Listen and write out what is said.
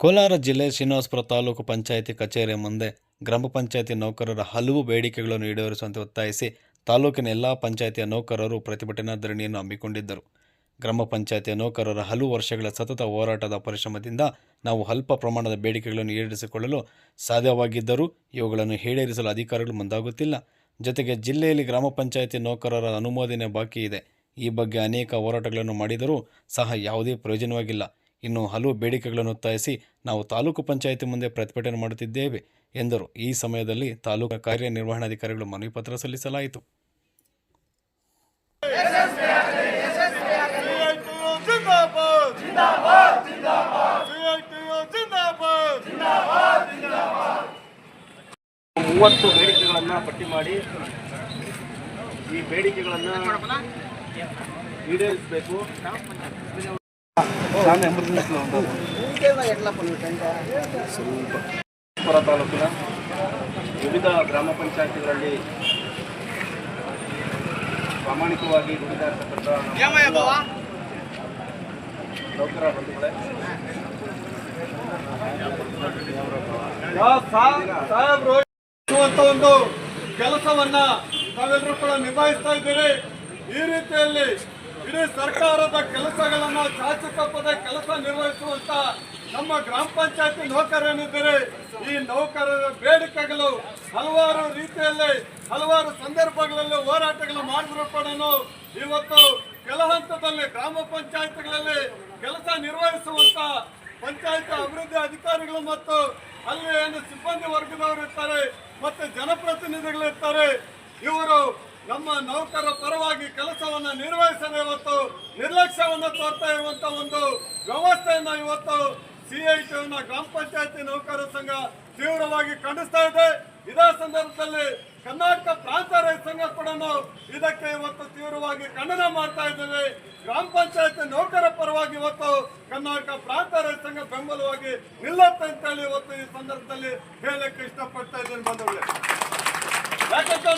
ಕೋಲಾರ ಜಿಲ್ಲೆ ಶ್ರೀನಿವಾಸಪುರ ತಾಲೂಕು ಪಂಚಾಯಿತಿ ಕಚೇರಿ ಮುಂದೆ ಗ್ರಾಮ ಪಂಚಾಯಿತಿ ನೌಕರರ ಹಲವು ಬೇಡಿಕೆಗಳನ್ನು ಈಡೇರಿಸುವಂತೆ ಒತ್ತಾಯಿಸಿ ತಾಲೂಕಿನ ಎಲ್ಲ ಪಂಚಾಯಿತಿಯ ನೌಕರರು ಪ್ರತಿಭಟನಾ ಧರಣಿಯನ್ನು ಹಮ್ಮಿಕೊಂಡಿದ್ದರು. ಗ್ರಾಮ ಪಂಚಾಯಿತಿಯ ನೌಕರರ ಹಲವು ವರ್ಷಗಳ ಸತತ ಹೋರಾಟದ ಪರಿಶ್ರಮದಿಂದ ನಾವು ಅಲ್ಪ ಪ್ರಮಾಣದ ಬೇಡಿಕೆಗಳನ್ನು ಈಡೇರಿಸಿಕೊಳ್ಳಲು ಸಾಧ್ಯವಾಗಿದ್ದರೂ ಇವುಗಳನ್ನು ಈಡೇರಿಸಲು ಅಧಿಕಾರಿಗಳು ಮುಂದಾಗುತ್ತಿಲ್ಲ. ಜೊತೆಗೆ ಜಿಲ್ಲೆಯಲ್ಲಿ ಗ್ರಾಮ ಪಂಚಾಯಿತಿ ನೌಕರರ ಅನುಮೋದನೆ ಬಾಕಿ ಇದೆ. ಈ ಬಗ್ಗೆ ಅನೇಕ ಹೋರಾಟಗಳನ್ನು ಮಾಡಿದರೂ ಸಹ ಯಾವುದೇ ಪ್ರಯೋಜನವಾಗಿಲ್ಲ. ಇನ್ನು ಹಲವು ಬೇಡಿಕೆಗಳನ್ನು ಒತ್ತಾಯಿಸಿ ನಾವು ತಾಲೂಕು ಪಂಚಾಯಿತಿ ಮುಂದೆ ಪ್ರತಿಭಟನೆ ಮಾಡುತ್ತಿದ್ದೇವೆ ಎಂದರು. ಈ ಸಮಯದಲ್ಲಿ ತಾಲೂಕು ಕಾರ್ಯನಿರ್ವಹಣಾಧಿಕಾರಿಗಳು ಮನವಿ ಪತ್ರ ಸಲ್ಲಿಸಲಾಯಿತು. ಮೂವತ್ತು ಬೇಡಿಕೆಗಳನ್ನು ಪಟ್ಟಿ ಮಾಡಿ ಈ ಬೇಡಿಕೆಗಳನ್ನು ಈಡೇರಿಸಬೇಕು. ಪುರ ತಾಲೂಕಿನ ವಿವಿಧ ಗ್ರಾಮ ಪಂಚಾಯತಿಗಳಲ್ಲಿ ಪ್ರಾಮಾಣಿಕವಾಗಿ ನಮ್ಮ ನೌಕರ ಬಂಧುಗಳೇ. ಒಂದು ಕೆಲಸವನ್ನ ನಾವೆಲ್ಲರೂ ಕೂಡ ನಿಭಾಯಿಸ್ತಾ ಇದ್ದೇವೆ ಈ ರೀತಿಯಲ್ಲಿ ಇಡೀ ಸರ್ಕಾರದ ಕೆಲಸಗಳನ್ನ ಚಾಚು ಕೆಲಸ ನಿರ್ವಹಿಸುವಂತ ನಮ್ಮ ಗ್ರಾಮ ಪಂಚಾಯತಿ ನೌಕರೇನಿದ್ದೀರಿ ಈ ನೌಕರರ ಬೇಡಿಕೆಗಳು ಹಲವಾರು ರೀತಿಯಲ್ಲಿ, ಹಲವಾರು ಸಂದರ್ಭಗಳಲ್ಲಿ ಹೋರಾಟಗಳು ಮಾಡಿದ್ರು ಇವತ್ತು ಕೆಲ ಹಂತದಲ್ಲಿ ಗ್ರಾಮ ಪಂಚಾಯತ್ಗಳಲ್ಲಿ ಕೆಲಸ ನಿರ್ವಹಿಸುವಂತ ಪಂಚಾಯತ್ ಅಭಿವೃದ್ಧಿ ಅಧಿಕಾರಿಗಳು ಮತ್ತು ಅಲ್ಲಿ ಏನು ಸಿಬ್ಬಂದಿ ವರ್ಗದವರು ಇರ್ತಾರೆ, ಮತ್ತು ಜನಪ್ರತಿನಿಧಿಗಳು ಇರ್ತಾರೆ, ಇವರು ನಮ್ಮ ನೌಕರ ಪರವಾಗಿ ಕೆಲಸವನ್ನು ನಿರ್ವಹಿಸದೆ ಇವತ್ತು ನಿರ್ಲಕ್ಷ್ಯವನ್ನ ತೋರ್ತಾ ಇರುವಂತ ಒಂದು ವ್ಯವಸ್ಥೆಯನ್ನ ಇವತ್ತು ಸಿಐಟಿನ ಗ್ರಾಮ ಪಂಚಾಯತಿ ನೌಕರರ ಸಂಘ ತೀವ್ರವಾಗಿ ಖಂಡಿಸ್ತಾ ಇದೆ. ಇದೇ ಸಂದರ್ಭದಲ್ಲಿ ಕರ್ನಾಟಕ ಪ್ರಾಂತ ರೈತ ಸಂಘ ಕೂಡ ಇದಕ್ಕೆ ಇವತ್ತು ತೀವ್ರವಾಗಿ ಖಂಡನೆ ಮಾಡ್ತಾ ಇದ್ದೇವೆ. ಗ್ರಾಮ ಪಂಚಾಯತ್ ನೌಕರ ಪರವಾಗಿ ಇವತ್ತು ಕರ್ನಾಟಕ ಪ್ರಾಂತ ರೈತ ಸಂಘ ಬೆಂಬಲವಾಗಿ ನಿಲ್ಲತ್ತೆ ಅಂತೇಳಿ ಇವತ್ತು ಈ ಸಂದರ್ಭದಲ್ಲಿ ಹೇಳಕ್ಕೆ ಇಷ್ಟಪಡ್ತಾ ಇದ್ದೇನೆ ಬಂಧುಗಳೇ. ಯಾಕಂತ